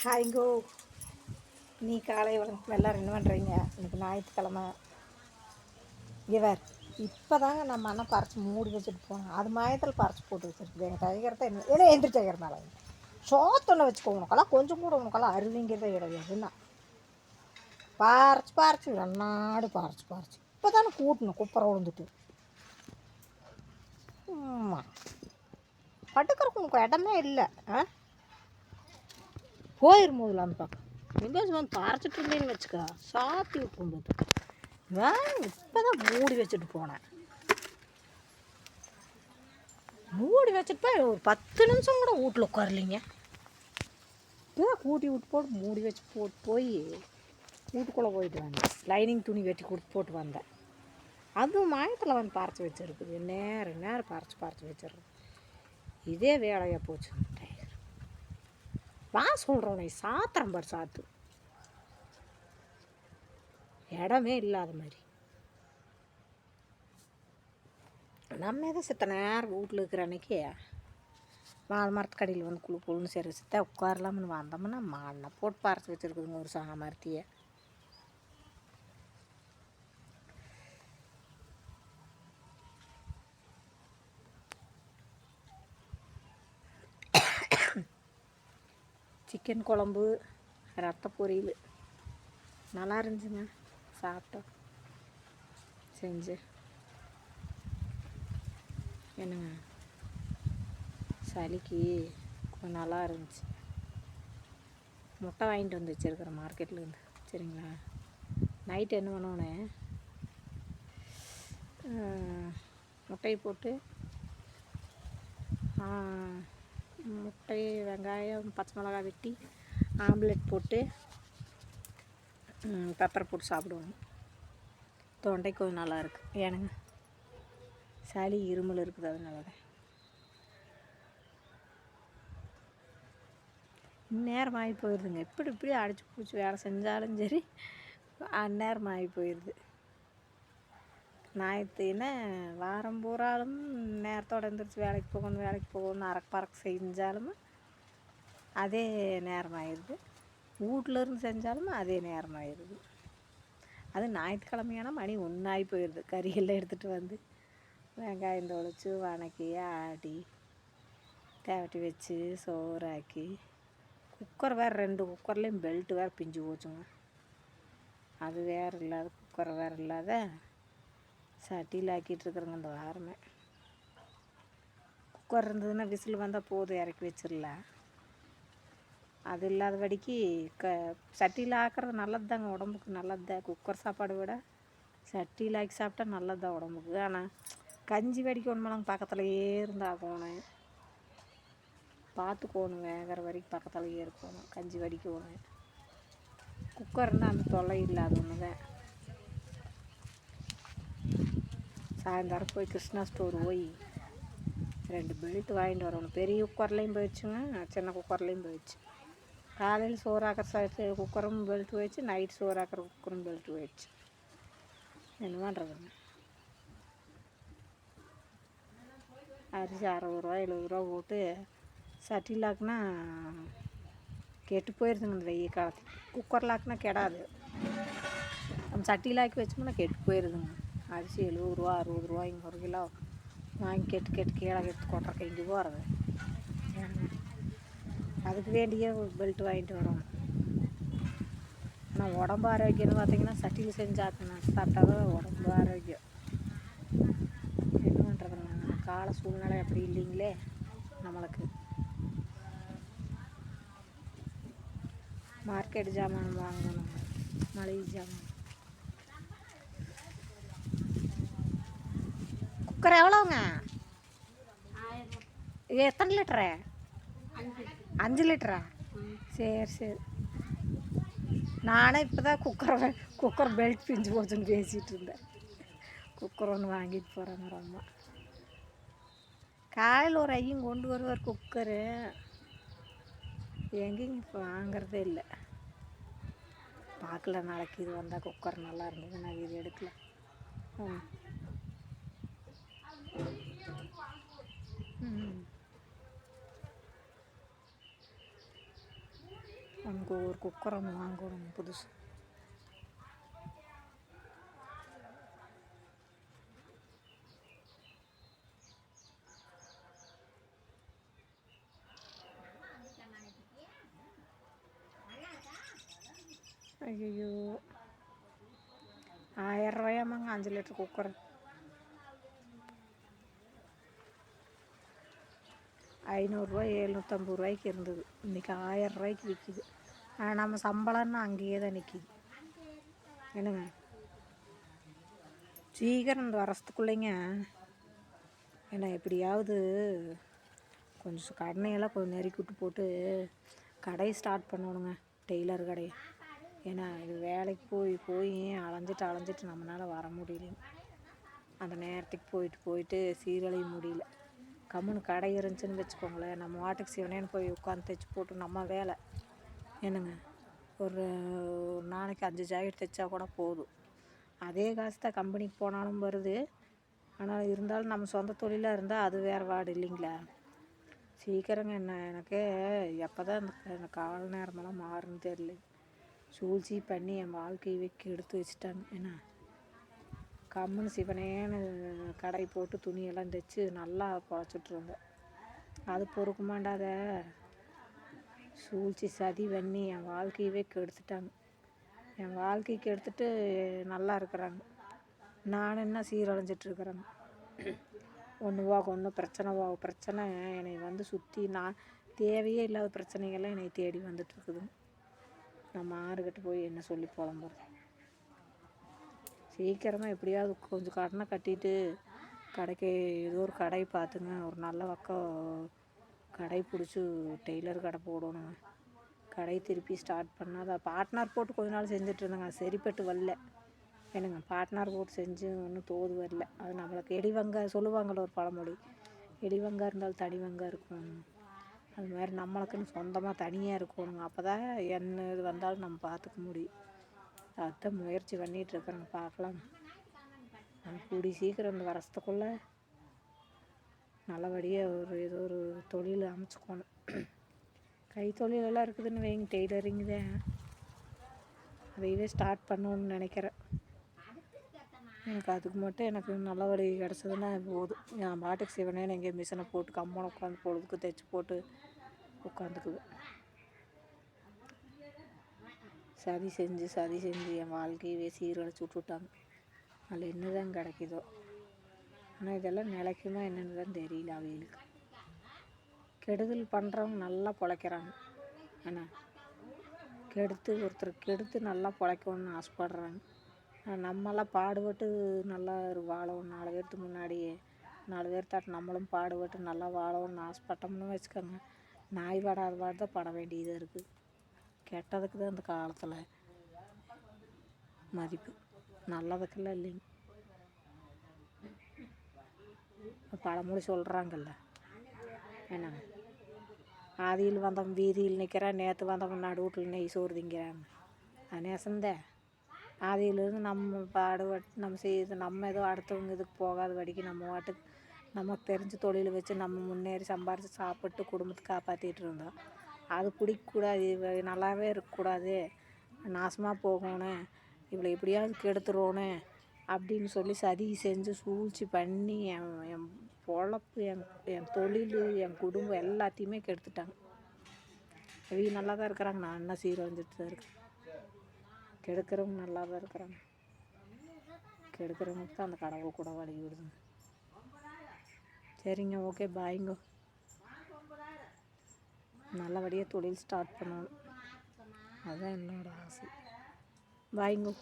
ஹாய்ங்கோ நீ காலை வணக்கம் எல்லாரும் என்ன பண்ணுறீங்க இன்னைக்கு ஞாயிற்றுக்கிழமை. இவர் இப்போ தாங்க நம்ம அண்ணன் பறித்து மூடி வச்சுட்டு போனோம் அது மாயத்தில் பறித்து போட்டு வச்சுருக்குது. எங்கள் டைகரத்தை என்ன ஏன்னா எந்திரி டைகர் மேலே. சோத்தொன்னை வச்சுக்கோ உனக்கெல்லாம் கொஞ்சம் கூட உனக்கெல்லாம் அருவிங்கிறதே கிடையாதுன்னா பறிச்சு பறிச்சு என்னாடு பறிச்சு பறிச்சு. இப்போ தானே கூட்டணும் குப்பரை விழுந்துட்டு ஆமாம் படுக்கிறக்கு உனக்கு இடமே இல்லை. ஆ? போயிடும் போதில் அந்த பக்கம் எங்கேயாச்சும் வந்து பறிச்சிட்டு இருந்தேன்னு வச்சுக்கோ சாத்தி விட்டுருந்தது நான் இப்போ தான் மூடி வச்சுட்டு போனேன். மூடி வச்சுட்டு போய் ஒரு பத்து நிமிஷம் கூட வீட்டில் உட்காரலிங்க. இப்போ கூட்டி விட்டு போட்டு மூடி வச்சு போட்டு போய் வீட்டுக்குள்ளே போயிட்டு வந்தேன். லைனிங் துணி வெட்டி கொடுத்து போட்டு வந்தேன். அதுவும் மாயத்தில் வந்து பறச்சு வச்சுருக்குது. நேரம் நேரம் பறச்சு பறச்சு வச்சிருக்கு இதே வேலையாக போச்சு. வா சொல்கிறோம் சாத்திரம் பார் சாத்து. இடமே இல்லாத மாதிரி. நம்ம எதை சித்த நேரம் வீட்டில் இருக்கிற அன்னைக்கு? வாழ மரத்துக்கடியில் வந்து குழு குழுன்னு சரி சித்த உட்காரலாம்னு வந்தோம்னா மண்ணை போட்டு பறிச்சு வச்சுருக்குதுங்க ஒரு சாமர்த்தியை சிக்கன் குழம்பு ரத்த பொரியல். நல்லா இருந்துச்சுங்க. சாப்பிட்டோம். செஞ்சு. என்னங்க? சளிக்கு கொஞ்சம் நல்லா இருந்துச்சு. முட்டை வாங்கிட்டு வந்து வச்சுருக்கிறேன் மார்க்கெட்லேருந்து சரிங்களா? நைட் என்ன பண்ணோன்னே முட்டையை போட்டு ஆ, முட்டை வெங்காயம் பச்சை மிளகா வெட்டி ஆம்லெட் போட்டு பெப்பர் போட்டு சாப்பிடுவோம். தொண்டைக்கு கொஞ்சம் நல்லாயிருக்கு ஏனுங்க சளி இருமல் இருக்குது அதனால தான். நேரம் ஆகி போயிடுதுங்க எப்படி இப்படி அடிச்சு பிடிச்சி வேலை செஞ்சாலும் சரி அந்நேரம் ஆகி போயிடுது ஞாயிற்றுனா வாரம் பூராலும் நேரத்தோட எந்திரிச்சு வேலைக்கு போகணும் வேலைக்கு போகணும் அறக்கு பறக்கு செஞ்சாலும் அதே நேரம் ஆயிடுது வீட்டில் இருந்து செஞ்சாலும் அதே நேரம் ஆயிடுது அது ஞாயிற்றுக்கிழமையான மணி ஒன்றாகி போயிடுது கறியெல்லாம் எடுத்துகிட்டு வந்து வெங்காயம் தொளிச்சு வணக்கி ஆடி தேவட்டி வச்சு சோறாக்கி குக்கர் வேறு ரெண்டு குக்கர்லேயும் பெல்ட் வேறு பிஞ்சு போச்சுங்க. அது வேறு இல்லாத குக்கர் வேறு இல்லாத சட்டியில் ஆக்கிட்டு இருக்கிறேங்க இந்த வாரமே. குக்கர் இருந்ததுன்னா விசில் வந்தால் போதும் இறக்கி வச்சிடலாம் அது இல்லாதபடிக்கு க சட்டியில் ஆக்கிறது நல்லது தாங்க உடம்புக்கு நல்லது? தான் குக்கர் சாப்பாடு விட சட்டியில் ஆக்கி சாப்பிட்டா நல்லது தான் உடம்புக்கு? ஆனால் கஞ்சி வடிக்கணுமெல்லாம் பக்கத்துலையே இருந்தால் போகணும் பார்த்துக்கோணும் வேகிற வரைக்கும் பக்கத்துலையே இருக்கணும் கஞ்சி வடிக்கணும் குக்கர் இருந்தால் அந்த தொல்லை இல்லாத ஒன்று தான் சாயந்தரம் போய் கிருஷ்ணா ஸ்டோர் போய் ரெண்டு பெல்ட் வாங்கிட்டு வரணும் பெரிய குக்கர்லேயும் போயிடுச்சுங்க சின்ன குக்கர்லேயும் போயிடுச்சு. காலையில் சோறாக்கிற ச குக்கரும் பெல்ட் போயிடுச்சு நைட் சோறாக்கிற குக்கரும் பெல்ட் போயிடுச்சு. என்ன பண்ணுறதுங்க அரிசி அறுபது ரூபா எழுபது ரூபா போட்டு சட்டி ஆக்குனா கெட்டு போயிடுதுங்க இந்த வெயில் காலத்தில். குக்கர் ஆக்குனா கெடாது. நம்ம சட்டி லாக்கி வச்சோம்னா கெட்டு போயிடுதுங்க அரிசி எழுபது ரூபா அறுபது ரூபாய்ங்க ஒரு கிலோ வாங்கி கெட்டு கெட்டு கீழே கெட்டு கொட்டுறக்கு இங்கே போகிறது அதுக்கு வேண்டிய பெல்ட் வாங்கிட்டு வரோம். ஆனால் உடம்பு ஆரோக்கியம்னு பார்த்தீங்கன்னா சட்டியில் செஞ்சாக்கணும் சாப்பிட்டா தான் உடம்பு ஆரோக்கியம். என்ன பண்ணுறதுங்க நம்ம கால சூழ்நிலை அப்படி இல்லைங்களே நம்மளுக்கு. மார்க்கெட் ஜாமான் வாங்கணும். மளிகை ஜாமான். குக்கர் எவ்வளோங்க எத்தனை லிட்டரு? அஞ்சு லிட்டரா? சரி சரி. நானே இப்போ தான் குக்கர் குக்கர் பெல்ட் பிஞ்சு போச்சுன்னு பேசிகிட்டு இருந்தேன். குக்கர் ஒன்று வாங்கிட்டு போகிறேங்க ரொம்ப. காலையில் ஒரு ஐயும் கொண்டு வருவார் குக்கரு எங்கேயும் இப்போ வாங்குறதே இல்லை. பார்க்கல நாளைக்கு இது வந்தால் குக்கர் நல்லா இருந்தது நான் இது எடுக்கல. ம். ம் ஒரு குக்கரம் வாங்கணும் புதுசு. ஐயோ ஆயிரம் ரூபாயாமாங்க அஞ்சு லிட்டர் குக்கர்? ஐநூறுரூவா எழுநூற்றம்பது ரூபாய்க்கு இருந்தது. இன்றைக்கி ஆயிரம் ரூபாய்க்கு விற்கிது ஆனால் நம்ம சம்பளம்னா அங்கேயே தான் நிற்கிது என்னங்க? சீக்கிரம் இந்த வரத்துக்குள்ளேங்க ஏன்னா எப்படியாவது கொஞ்சம் கடனையெல்லாம் கொஞ்சம் நெருக்கி விட்டு போட்டு கடையை ஸ்டார்ட் பண்ணணுங்க டெய்லர் கடையை. ஏன்னா இது வேலைக்கு போய் போய் அலைஞ்சிட்டு அலைஞ்சிட்டு நம்மளால் வர முடியல அந்த நேரத்துக்கு போயிட்டு போயிட்டு சீரழிய முடியல. கம்முன்னு கடை இருந்துச்சுன்னு வச்சுக்கோங்களேன். நம்ம வாட்டுக்கு சிவனேன்னு போய் உட்காந்து தைச்சி போட்டு நம்ம வேலை. என்னங்க? ஒரு நாளைக்கு அஞ்சு ஜாக்கெட் தைச்சா கூட போதும். அதே காசு தான் கம்பெனிக்கு போனாலும் வருது. ஆனால் இருந்தாலும் நம்ம சொந்த தொழிலாக இருந்தால் அது வேறு வார்டு இல்லைங்களா? சீக்கிரங்க என்ன எனக்கு எப்போ தான் இந்த கால நேரமெல்லாம் மாறுன்னு தெரியல. சூழ்ச்சி பண்ணி என் வாழ்க்கையை வைக்க எடுத்து வச்சுட்டாங்க. என்ன? கம்முன்னு சிவனேன்னு கடை போட்டு துணியெல்லாம் தைச்சி நல்லா பொழைச்சிட்ருந்தேன் அது பொறுக்க மாட்டாத சூழ்ச்சி சதி பண்ணி என் வாழ்க்கையவே கெடுத்துட்டாங்க. என் வாழ்க்கைக்கு கெடுத்துட்டு நல்லா இருக்கிறாங்க. நான் என்ன சீரழிஞ்சிட்ருக்குறேங்க ஒன்றுவாக ஒன்றும் ஒன்று பிரச்சனை பிரச்சனை என்னை வந்து சுற்றி நான் தேவையே இல்லாத பிரச்சனைகள்லாம் என்னை தேடி வந்துட்டுருக்குதுங்க நம்ம மாறுகிட்டு போய் என்ன சொல்லி புலம்புறது? சீக்கிரமாக எப்படியாவது கொஞ்சம் கடனை கட்டிட்டு கடைக்கு ஏதோ ஒரு கடை பார்த்துங்க. ஒரு நல்ல பக்கம் கடை பிடிச்சி டெய்லர் கடை போடணுங்க கடை திருப்பி ஸ்டார்ட் பண்ணால் அதை பார்ட்னர் போட்டு கொஞ்ச நாள் செஞ்சிட்ருந்தேங்க சரிப்பட்டு வரல. என்னங்க பார்ட்னர் போட்டு செஞ்சு ஒன்றும் தோது வரல. அது நம்மளுக்கு எடிவங்க சொல்லுவாங்கள ஒரு பழமொழி. எடிவங்கா இருந்தாலும் தடிவங்கா இருக்கும். அது மாதிரி நம்மளுக்குன்னு சொந்தமாக தனியாக இருக்கணுங்க. அப்போ தான் என்ன இது வந்தாலும் நம்ம பார்த்துக்க முடியும். அதை முயற்சி பண்ணிகிட்ருக்குறேங்க பார்க்கலாம். கூடி சீக்கிரம் இந்த வருஷத்துக்குள்ளே நல்லபடியாக ஒரு ஏதோ ஒரு தொழில் அமைச்சுக்கணும். கைத்தொழிலெல்லாம் இருக்குதுன்னு வைங்க டெய்லரிங் தான் அதையவே ஸ்டார்ட் பண்ணணுன்னு நினைக்கிறேன். எனக்கு அதுக்கு மட்டும் எனக்கு நல்லபடி கிடச்சதுன்னா போதும். நான் பாட்டுக்கு சிவனேன்னு எங்கேயோ மிஷினை போட்டு கம்மனை உட்காந்து பொழுதுக்கு தைச்சி போட்டு உட்காந்துக்குவேன் சதி செஞ்சு சதி செஞ்சு என் வாழ்க்கையவே சீரழிச்சு விட்டுட்டாங்க. அதில் என்ன தான் கிடைக்குதோ. ஆனால் இதெல்லாம் நிலைக்குமா என்னென்னு தான் தெரியல அவங்களுக்கு கெடுதல் பண்ணுறவங்க நல்லா பிழைக்கிறாங்க. என்ன கெடுத்து ஒருத்தர் கெடுத்து நல்லா பிழைக்கணும்னு ஆசைப்படுறாங்க. நம்மளாம் பாடுபட்டு நல்லா வாழவும் நாலு பேர்த்துக்கு முன்னாடியே நாலு பேர்த்தாட்டு நம்மளும் பாடுபட்டு நல்லா வாழணும்னு ஆசைப்பட்டோம்னு வச்சுக்கோங்க நாய் வாடாத பாடு தான் பட வேண்டியதாக இருக்குது கெட்டதுக்கு தான் இந்த காலத்தில் மதிப்பு. நல்லதுக்கெல்லாம் இல்லைங்க. பழமொழி சொல்கிறாங்கல்ல என்னங்க ஆதியில் வந்தவன் வீதியில் நிற்கிறான் நேற்று வந்தவன் நடுவீட்டில் நெய் சோறு திங்கிறான் அது நெசந்தேன் ஆதியிலேருந்து நம்ம பாடுபட்டு நம்ம செய்து நம்ம ஏதோ அடுத்தவங்க இதுக்கு போகாத வடிக்கு நம்ம வாட்டுக்கு நமக்கு தெரிஞ்ச தொழில் வச்சு நம்ம முன்னேறி சம்பாரித்து சாப்பிட்டு குடும்பத்தை காப்பாற்றிட்டு இருந்தோம். அது பிடிக்கக்கூடாது இவ நல்லாவே இருக்கக்கூடாது. நாசமாக போகணும் இவளை எப்படியாவது கெடுத்துருவோன்னு அப்படின்னு சொல்லி சதி செஞ்சு சூழ்ச்சி பண்ணி என் என் பொழப்பு என் என் தொழில் என் குடும்பம் எல்லாத்தையுமே கெடுத்துட்டாங்க. இவங்க நல்லா தான் இருக்கிறாங்க. நான் என்ன சீரழிஞ்சிட்டு தான் இருக்கேன். கெடுக்கிறவங்க நல்லா தான் இருக்கிறாங்க. கெடுக்கிறவங்களுக்கு தான் அந்த கடவுள் கூட வழி விடுதுங்க. சரிங்க ஓகே பாய்ங்க. நல்லபடியாக தொழில் ஸ்டார்ட் பண்ணணும். அதுதான் என்னோடய ஆசை. பாய்ங்கோ